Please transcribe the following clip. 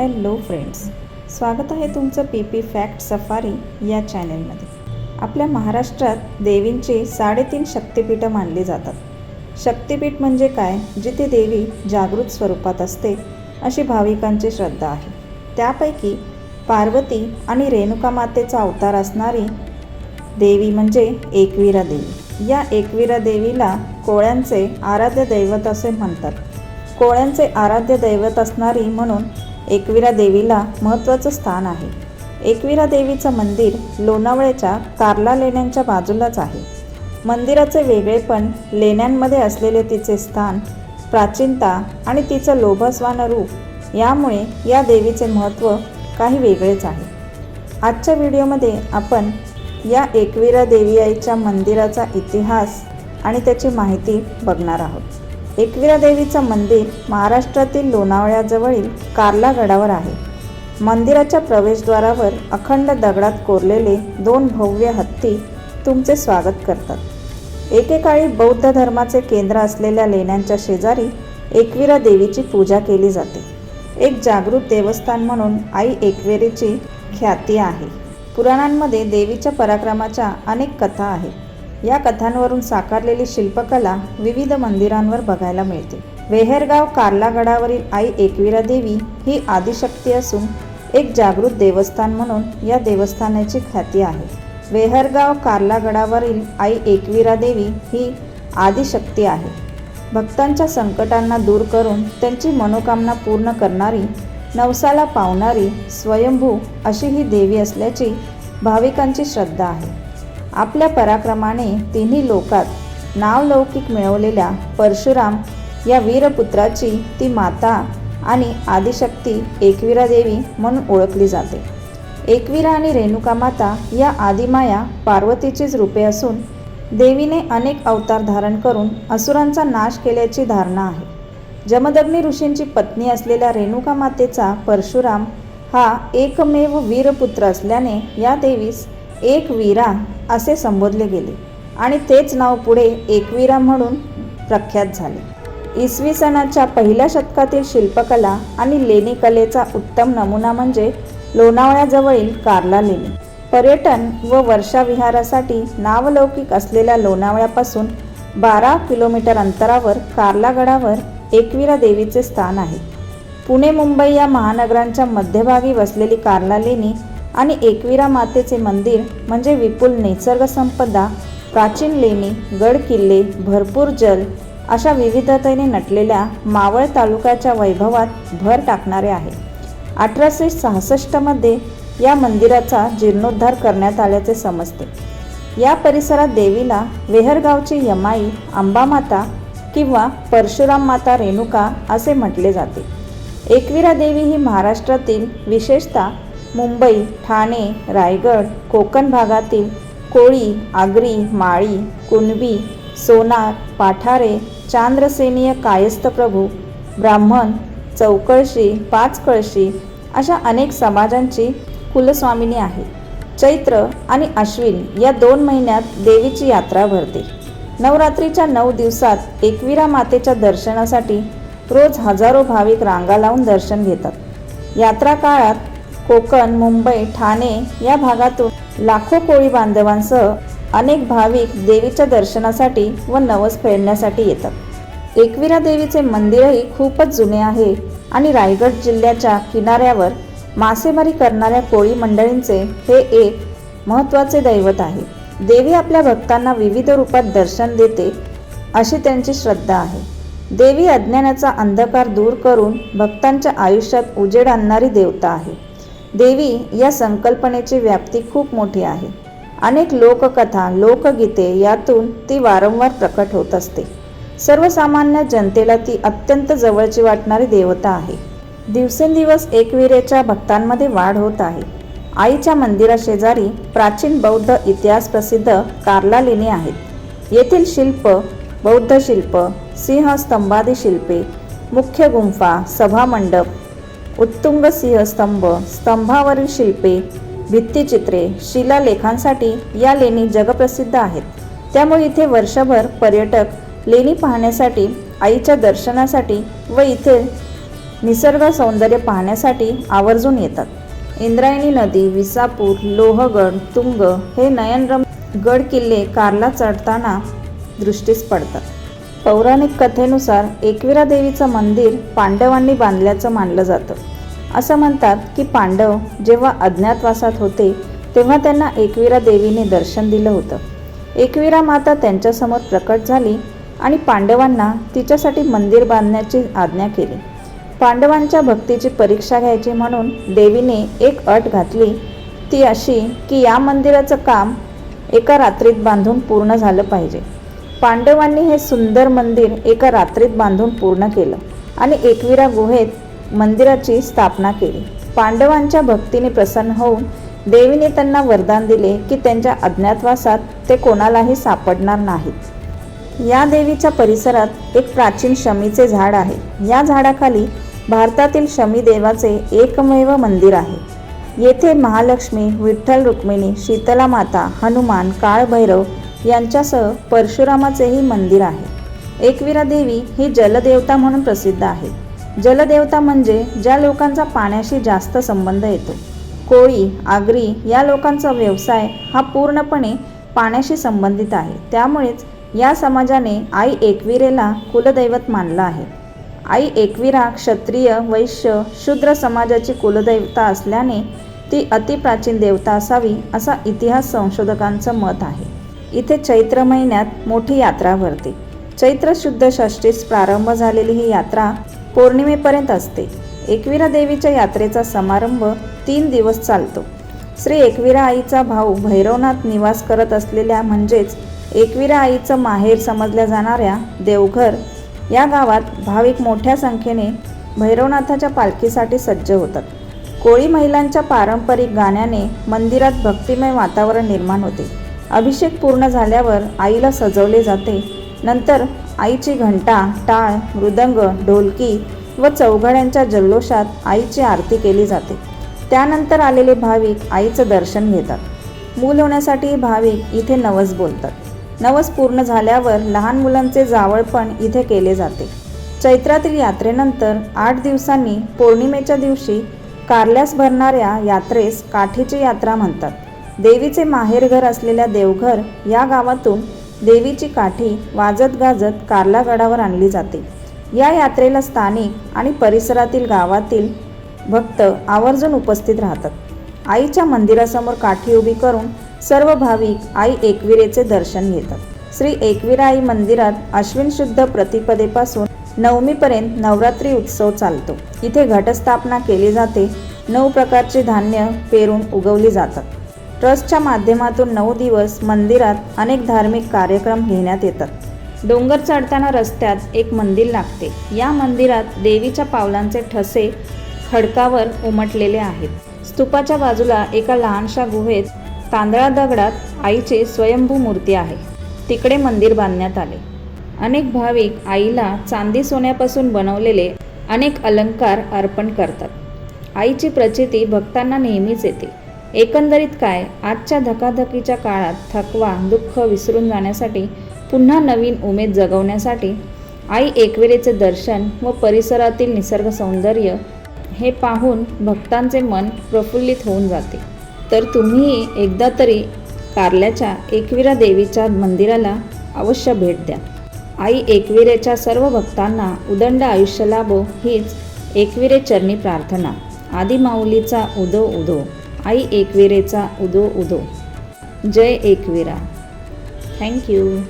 Hello friends स्वागत आहे तुमचं पी पी फॅक्ट सफारी या चॅनेलमध्ये. आपल्या महाराष्ट्रात देवींची साडेतीन शक्तिपीठं मानली जातात. शक्तिपीठ म्हणजे काय? जिथे देवी जागृत स्वरूपात असते अशी भाविकांची श्रद्धा आहे. त्यापैकी पार्वती आणि रेणुका मातेचा अवतार असणारी देवी म्हणजे एकविरा देवी. या एकविरा देवीला कोळ्यांचे आराध्य दैवत असे म्हणतात. कोळ्यांचे आराध्य दैवत असणारी म्हणून एकविरा देवीला महत्त्वाचं स्थान आहे. एकविरा देवीचं मंदिर लोणावळ्याच्या कार्ला लेण्यांच्या बाजूलाच आहे. मंदिराचे वेगळेपण लेण्यांमध्ये असलेले तिचे स्थान प्राचीनता आणि तिचं लोभस्वान रूप यामुळे या देवीचे महत्त्व काही वेगळेच आहे. आजच्या व्हिडिओमध्ये आपण या एकविरा देवी आईच्या मंदिराचा इतिहास आणि त्याची माहिती बघणार आहोत. एकविरा देवीचं मंदिर महाराष्ट्रातील लोणावळ्याजवळील कार्ला गडावर आहे. मंदिराच्या प्रवेशद्वारावर अखंड दगडात कोरलेले दोन भव्य हत्ती तुमचे स्वागत करतात. एकेकाळी बौद्ध धर्माचे केंद्र असलेल्या लेण्यांच्या शेजारी एकविरा देवीची पूजा केली जाते. एक जागृत देवस्थान म्हणून आई एकवेरीची ख्याती आहे. पुराणांमध्ये देवीच्या पराक्रमाच्या अनेक कथा आहेत. या कथांवरून साकारलेली शिल्पकला विविध मंदिरांवर बघायला मिळते. वेहेरगाव कार्लागडावरील आई एकविरा देवी ही आदिशक्ती असून एक जागृत देवस्थान म्हणून या देवस्थानाची ख्याती आहे. वेहरगाव कार्लागडावरील आई एकविरा देवी ही आदिशक्ती आहे. भक्तांच्या संकटांना दूर करून त्यांची मनोकामना पूर्ण करणारी नवसाला पावणारी स्वयंभू अशी ही देवी असल्याची भाविकांची श्रद्धा आहे. आपल्या पराक्रमाने तिन्ही लोकात नावलौकिक मिळवलेल्या परशुराम या वीरपुत्राची ती माता आणि आदिशक्ती एकविरा देवी म्हणून ओळखली जाते. एकविरा आणि रेणुका माता या आदिमाया पार्वतीचीच रूपे असून देवीने अनेक अवतार धारण करून असुरांचा नाश केल्याची धारणा आहे. जमदग्नी ऋषींची पत्नी असलेल्या रेणुका मातेचा परशुराम हा एकमेव वीरपुत्र असल्याने या देवीस एक वीरा असे संबोधले गेले. आणि तेच नाव पुढे एकवीरा म्हणून प्रख्यात झाले. इसवी सणाच्या पहिल्या शतकातील शिल्पकला आणि लेणी कलेचा उत्तम नमुना म्हणजे लोणावळ्याजवळील कार्ला लेणी. पर्यटन व वर्षाविहारासाठी नावलौकिक असलेल्या लोणावळ्यापासून बारा किलोमीटर अंतरावर कार्लागडावर एकवीरा देवीचे स्थान आहे. पुणे मुंबई या महानगरांच्या मध्यभागी वसलेली कार्ला लेणी आणि एकविरा मातेचे मंदिर म्हणजे विपुल निसर्गसंपदा प्राचीन लेणी गड किल्ले भरपूर जल अशा विविधतेने नटलेल्या मावळ तालुक्याच्या वैभवात भर टाकणारे आहे. अठराशे सहासष्टमध्ये या मंदिराचा जीर्णोद्धार करण्यात आल्याचे समजते. या परिसरात देवीला वेहरगावची यमाई अंबामाता किंवा परशुराम माता रेणुका असे म्हटले जाते. एकविरा देवी ही महाराष्ट्रातील विशेषतः मुंबई ठाणे रायगड कोकण भागातील कोळी आगरी माळी कुणबी सोनार पाठारे चांद्रसेनीय कायस्थ प्रभू ब्राह्मण चौकळशी पाचकळशी अशा अनेक समाजांची कुलस्वामिनी आहे चैत्र आणि अश्विन या दोन महिन्यात देवीची यात्रा भरते. नवरात्रीच्या नऊ दिवसात एकविरा मातेच्या दर्शनासाठी रोज हजारो भाविक रांगा लावून दर्शन घेतात. यात्रा काळात कोकण मुंबई ठाणे या भागातून लाखो कोळी बांधवांसह अनेक भाविक देवीच्या दर्शनासाठी व नवस फेडण्यासाठी येतात. एकविरा देवीचे मंदिरही खूपच जुने आहे आणि रायगड जिल्ह्याच्या किनाऱ्यावर मासेमारी करणाऱ्या कोळी मंडळींचे हे एक महत्त्वाचे दैवत आहे. देवी आपल्या भक्तांना विविध रूपात दर्शन देते अशी त्यांची श्रद्धा आहे. देवी अज्ञानाचा अंधकार दूर करून भक्तांच्या आयुष्यात उजेड आणणारी देवता आहे. देवी या संकल्पनेची व्याप्ती खूप मोठी आहे. अनेक लोककथा लोकगीते यातून ती वारंवार प्रकट होत असते. सर्वसामान्य जनतेला ती अत्यंत जवळची वाटणारी देवता आहे. दिवसेंदिवस एकविरेच्या भक्तांमध्ये वाढ होत आहे. आईच्या मंदिराशेजारी प्राचीन बौद्ध इतिहास प्रसिद्ध कार्ला लेणी आहेत. येथील शिल्प बौद्ध शिल्प सिंहस्तंभादी शिल्पे मुख्य गुंफा सभामंडप उत्तुंग सिंहस्तंभ स्तंभावरील शिल्पे भित्तिचित्रे शिलालेखांसाठी या लेणी जगप्रसिद्ध आहेत. त्यामुळे इथे वर्षभर पर्यटक लेणी पाहण्यासाठी आईच्या दर्शनासाठी व इथे निसर्ग सौंदर्य पाहण्यासाठी आवर्जून येतात. इंद्रायणी नदी विसापूर लोहगड तुंग हे नयनरम गड किल्ले कारला चढताना दृष्टीस पडतात. पौराणिक कथेनुसार एकविरा देवीचं मंदिर पांडवांनी बांधल्याचं मानलं जातं. असं म्हणतात की पांडव जेव्हा अज्ञातवासात होते तेव्हा त्यांना एकविरा देवीने दर्शन दिलं होतं. एकविरा माता त्यांच्यासमोर प्रकट झाली आणि पांडवांना तिच्यासाठी मंदिर बांधण्याची आज्ञा केली. पांडवांच्या भक्तीची परीक्षा घ्यायची म्हणून देवीने एक अट घातली ती अशी की या मंदिराचं काम एका रात्रीत बांधून पूर्ण झालं पाहिजे. पांडवांनी हे सुंदर मंदिर एका रात्रीत बांधून पूर्ण केलं आणि एकविरा गुहेत मंदिराची स्थापना केली. पांडवांच्या भक्तीने प्रसन्न होऊन देवीने त्यांना वरदान दिले की त्यांच्या अज्ञातवासात ते कोणालाही सापडणार नाहीत. या देवीच्या परिसरात एक प्राचीन शमीचे झाड आहे. या झाडाखाली भारतातील शमी देवाचे एकमेव मंदिर आहे. येथे महालक्ष्मी विठ्ठल रुक्मिणी शीतला माता हनुमान काळभैरव यांच्यासह परशुरामाचेही मंदिर आहे. एकविरा देवी ही जलदेवता म्हणून प्रसिद्ध आहे. जलदेवता म्हणजे ज्या लोकांचा पाण्याशी जास्त संबंध येतो. कोळी आगरी या लोकांचा व्यवसाय हा पूर्णपणे पाण्याशी संबंधित आहे. त्यामुळेच या समाजाने आई एकविरेला कुलदैवत मानलं आहे. आई एकविरा क्षत्रिय वैश्य शूद्र समाजाची कुलदैवता असल्याने ती अतिप्राचीन देवता असावी असा इतिहास संशोधकांचं मत आहे. इथे चैत्र महिन्यात मोठी यात्रा भरते. चैत्र शुद्ध षष्टीस प्रारंभ झालेली ही यात्रा पौर्णिमेपर्यंत असते. एकविरा देवीच्या यात्रेचा समारंभ तीन दिवस चालतो. श्री एकविरा आईचा भाऊ भैरवनाथ निवास करत असलेल्या म्हणजेच एकविरा आईचं माहेर समजल्या जाणाऱ्या देवघर या गावात भाविक मोठ्या संख्येने भैरवनाथाच्या पालखीसाठी सज्ज होतात. कोळी महिलांच्या पारंपरिक गाण्याने मंदिरात भक्तिमय वातावरण निर्माण होते. अभिषेक पूर्ण झाल्यावर आईला सजवले जाते. नंतर आईची घंटा टाळ मृदंग ढोलकी व चौघड्यांच्या जल्लोषात आईची आरती केली जाते. त्यानंतर आलेले भाविक आईचं दर्शन घेतात. मूल होण्यासाठी भाविक इथे नवस बोलतात. नवस पूर्ण झाल्यावर लहान मुलांचे जावळपण इथे केले जाते. चैत्रातील यात्रेनंतर आठ दिवसांनी पौर्णिमेच्या दिवशी कारल्यास भरणाऱ्या यात्रेस काठीची यात्रा म्हणतात. देवीचे माहेरघर असलेल्या देवघर या गावातून देवीची काठी वाजत गाजत कारला गडावर आणली जाते. या यात्रेला स्थानिक आणि परिसरातील गावातील भक्त आवर्जून उपस्थित राहतात. आईच्या मंदिरासमोर काठी उभी करून सर्व भाविक आई एकविरेचे दर्शन घेतात. श्री एकविरा आई मंदिरात अश्विन शुद्ध प्रतिपदेपासून नवमीपर्यंत नवरात्री उत्सव चालतो. इथे घटस्थापना केली जाते. नऊ प्रकारचे धान्य पेरून उगवली जातात. ट्रस्टच्या माध्यमातून नऊ दिवस मंदिरात अनेक धार्मिक कार्यक्रम घेण्यात येतात. डोंगर चढताना रस्त्यात एक मंदिर लागते. या मंदिरात देवीच्या पावलांचे ठसे खडकावर उमटलेले आहेत. स्तूपाच्या बाजूला एका लहानशा गुहेत तांदळा दगडात आईची स्वयंभू मूर्ती आहे. तिकडे मंदिर बांधण्यात आले. अनेक भाविक आईला चांदी सोन्यापासून बनवलेले अनेक अलंकार अर्पण करतात. आईची प्रचिती भक्तांना नेहमीच येते. एकंदरीत काय? आजच्या धकाधकीच्या काळात थकवा दुःख विसरून जाण्यासाठी पुन्हा नवीन उमेद जगवण्यासाठी आई एकविरेचे दर्शन व परिसरातील निसर्ग सौंदर्य हे पाहून भक्तांचे मन प्रफुल्लित होऊन जाते. तर तुम्ही एकदा तरी कारल्याच्या एकविरा देवीच्या मंदिराला अवश्य भेट द्या. आई एकविरेच्या सर्व भक्तांना उदंड आयुष्य लाभो हीच एकविरे चरणी प्रार्थना. आदिमाऊलीचा उदो उदो. आई एकविरेचा उदो उदो. जय एकविरा. थँक्यू